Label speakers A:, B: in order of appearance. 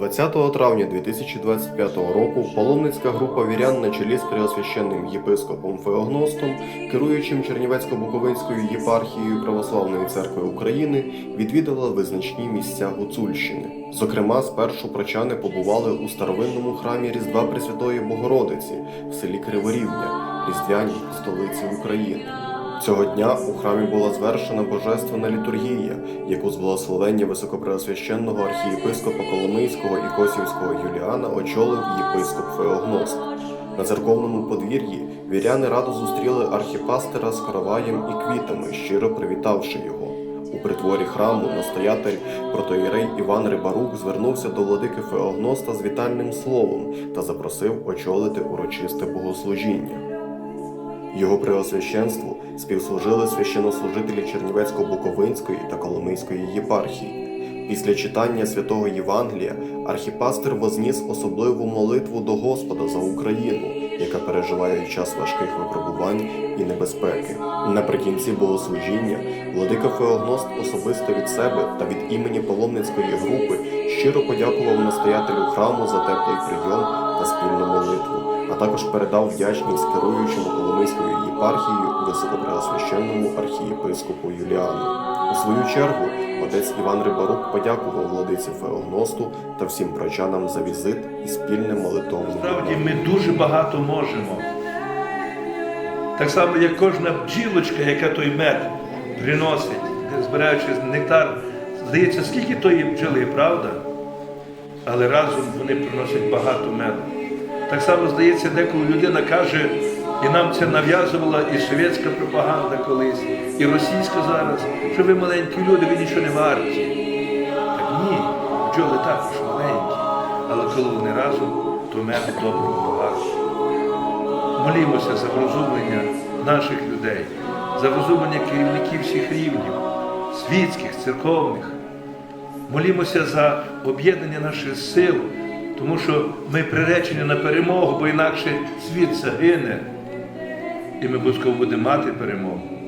A: 20 травня 2025 року паломницька група вірян на чолі з преосвященним єпископом Феогностом, керуючим Чернівецько-Буковинською єпархією Православної церкви України, відвідала визначні місця Гуцульщини. Зокрема, спершу прочани побували у старовинному храмі Різдва Пресвятої Богородиці в селі Криворівня, різдвяній столиці України. Цього дня у храмі була звершена божественна літургія, яку з благословення високопреосвященного архієпископа Коломийського і Косівського Юліана очолив єпископ Феогност. На церковному подвір'ї віряни радо зустріли архіпастера з караваєм і квітами, щиро привітавши його. У притворі храму настоятель протоїрей Іван Рибарук звернувся до владики Феогноста з вітальним словом та запросив очолити урочисте богослужіння. Його преосвященству співслужили священнослужителі Чернівецько-Буковинської та Коломийської єпархії. Після читання святого Євангелія архіпастер возніс особливу молитву до Господа за Україну, яка переживає час важких випробувань і небезпеки. Наприкінці богослужіння владика Феогност особисто від себе та від імені паломницької групи щиро подякував настоятелю храму за теплий прийом та спільну молитву а також передав вдячність керуючому Коломийською єпархією високопреосвященному архієпископу Юліану. У свою чергу отець Іван Рибарук подякував владиці Феогносту та всім прочанам за візит і спільне молитовне.
B: Справді ми дуже багато можемо. Так само, як кожна бджілочка, яка той мед приносить, збираючи нектар, здається, скільки тої бджоли, правда? Але разом вони приносять багато меду. Так само здається, деколи людина каже, і нам це нав'язувала і совєтська пропаганда колись, і російська зараз, що ви маленькі люди, ви нічого не варті. Так ні, бджоли також маленькі, але коли вони разом, то меду доброго багато. Молімося за врозумлення наших людей, за врозумлення керівників всіх рівнів, світських, церковних. Молімося за об'єднання наших сил, тому що ми приречені на перемогу, бо інакше світ загине, і ми будемо мати перемогу.